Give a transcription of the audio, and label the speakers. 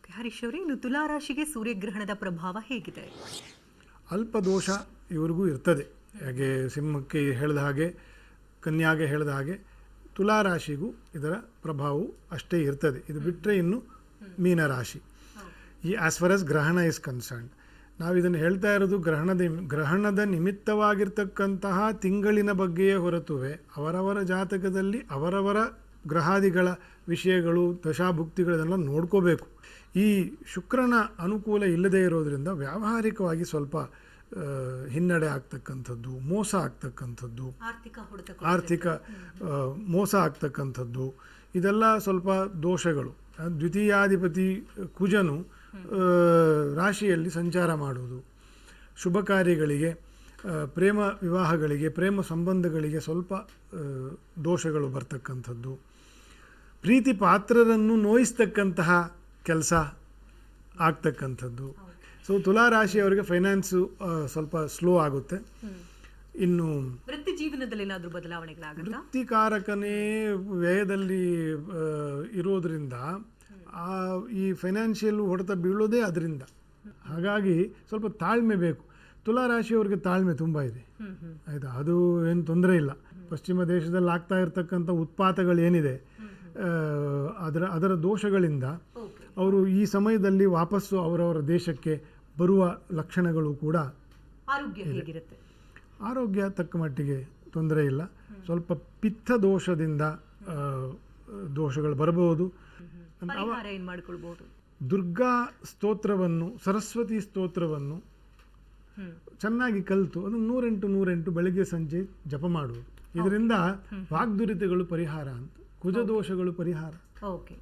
Speaker 1: Okay. Harish ಅವರೇ ಇನ್ನು ತುಲಾರಾಶಿಗೆ ಸೂರ್ಯಗ್ರಹಣದ ಪ್ರಭಾವ ಹೇಗಿದೆ?
Speaker 2: ಅಲ್ಪ ದೋಷ ಇವರಿಗೂ ಇರ್ತದೆ. ಹಾಗೆ ಸಿಂಹಕ್ಕೆ ಹೇಳಿದ ಹಾಗೆ ಕನ್ಯಾಗೆ ಹೇಳಿದ ಹಾಗೆ ತುಲಾರಾಶಿಗೂ ಇದರ ಪ್ರಭಾವವು ಅಷ್ಟೇ ಇರ್ತದೆ. ಇದು ಬಿಟ್ಟರೆ ಇನ್ನು ಮೀನರಾಶಿ. ಈ ಆಸ್ ಫಾರ್ ಆಸ್ ಗ್ರಹಣ ಇಸ್ ಕನ್ಸರ್ನ್ ನಾವು ಇದನ್ನು ಹೇಳ್ತಾ ಇರೋದು ಗ್ರಹಣದ ಗ್ರಹಣದ ನಿಮಿತ್ತವಾಗಿರ್ತಕ್ಕಂತಹ ತಿಂಗಳಿನ ಬಗ್ಗೆಯೇ ಹೊರತುವೆ ಅವರವರ ಜಾತಕದಲ್ಲಿ ಅವರವರ ಗ್ರಹಾದಿಗಳ ವಿಷಯಗಳು ದಶಾಭುಕ್ತಿಗಳನ್ನೆಲ್ಲ ನೋಡ್ಕೋಬೇಕು. ಈ ಶುಕ್ರನ ಅನುಕೂಲ ಇಲ್ಲದೇ ಇರೋದರಿಂದ ವ್ಯಾವಹಾರಿಕವಾಗಿ ಸ್ವಲ್ಪ ಹಿನ್ನಡೆ ಆಗ್ತಕ್ಕಂಥದ್ದು ಮೋಸ ಆಗ್ತಕ್ಕಂಥದ್ದು
Speaker 1: ಆರ್ಥಿಕ
Speaker 2: ಆರ್ಥಿಕ ಮೋಸ ಆಗ್ತಕ್ಕಂಥದ್ದು ಇದೆಲ್ಲ ಸ್ವಲ್ಪ ದೋಷಗಳು. ದ್ವಿತೀಯಾಧಿಪತಿ ಕುಜನು ರಾಶಿಯಲ್ಲಿ ಸಂಚಾರ ಮಾಡುವುದು ಶುಭ ಕಾರ್ಯಗಳಿಗೆ ಪ್ರೇಮ ವಿವಾಹಗಳಿಗೆ ಪ್ರೇಮ ಸಂಬಂಧಗಳಿಗೆ ಸ್ವಲ್ಪ ದೋಷಗಳು ಬರ್ತಕ್ಕಂಥದ್ದು. ಪ್ರೀತಿ ಪಾತ್ರರನ್ನು ನೋಯಿಸ್ತಕ್ಕಂತಹ ಕೆಲಸ ಆಗ್ತಕ್ಕಂಥದ್ದು. ಸೊ ತುಲಾ ರಾಶಿಯವರಿಗೆ ಫೈನಾನ್ಸು ಸ್ವಲ್ಪ ಸ್ಲೋ ಆಗುತ್ತೆ. ಇನ್ನು
Speaker 1: ವೃತ್ತಿ ಜೀವನದಲ್ಲಿ ಏನಾದರೂ ಬದಲಾವಣೆಗಳಾಗುತ್ತಾ?
Speaker 2: ವೃತ್ತಿಕಾರಕನೇ ವ್ಯಯದಲ್ಲಿ ಇರೋದರಿಂದ ಈ ಫೈನಾನ್ಷಿಯಲ್ ಹೊಡೆತ ಬೀಳೋದೇ ಅದರಿಂದ. ಹಾಗಾಗಿ ಸ್ವಲ್ಪ ತಾಳ್ಮೆ ಬೇಕು. ತುಲಾ ರಾಶಿಯವರಿಗೆ ತಾಳ್ಮೆ ತುಂಬ ಇದೆ. ಆಯಿತಾ? ಅದು ಏನು ತೊಂದರೆ ಇಲ್ಲ. ಪಶ್ಚಿಮ ದೇಶದಲ್ಲಿ ಆಗ್ತಾ ಇರತಕ್ಕಂಥ ಉತ್ಪಾತಗಳೇನಿದೆ ಅದರ ಅದರ ದೋಷಗಳಿಂದ ಅವರು ಈ ಸಮಯದಲ್ಲಿ ವಾಪಸ್ಸು ಅವರವರ ದೇಶಕ್ಕೆ ಬರುವ ಲಕ್ಷಣಗಳು ಕೂಡ
Speaker 1: ಆರೋಗ್ಯ
Speaker 2: ತಕ್ಕ ಮಟ್ಟಿಗೆ ತೊಂದರೆ ಇಲ್ಲ. ಸ್ವಲ್ಪ ಪಿತ್ತ ದೋಷದಿಂದ ದೋಷಗಳು ಬರಬಹುದು. ದುರ್ಗಾ ಸ್ತೋತ್ರವನ್ನು ಸರಸ್ವತಿ ಸ್ತೋತ್ರವನ್ನು ಚೆನ್ನಾಗಿ ಕಲಿತು ಅದನ್ನು ನೂರೆಂಟು ನೂರೆಂಟು ಬೆಳಗ್ಗೆ ಸಂಜೆ ಜಪ ಮಾಡುವುದು. ಇದರಿಂದ ವಾಗ್ದುರಿತಗಳು ಪರಿಹಾರ ಅಂತ ಕುಜದೋಷಗಳು ಪರಿಹಾರ
Speaker 1: ಓಕೆ.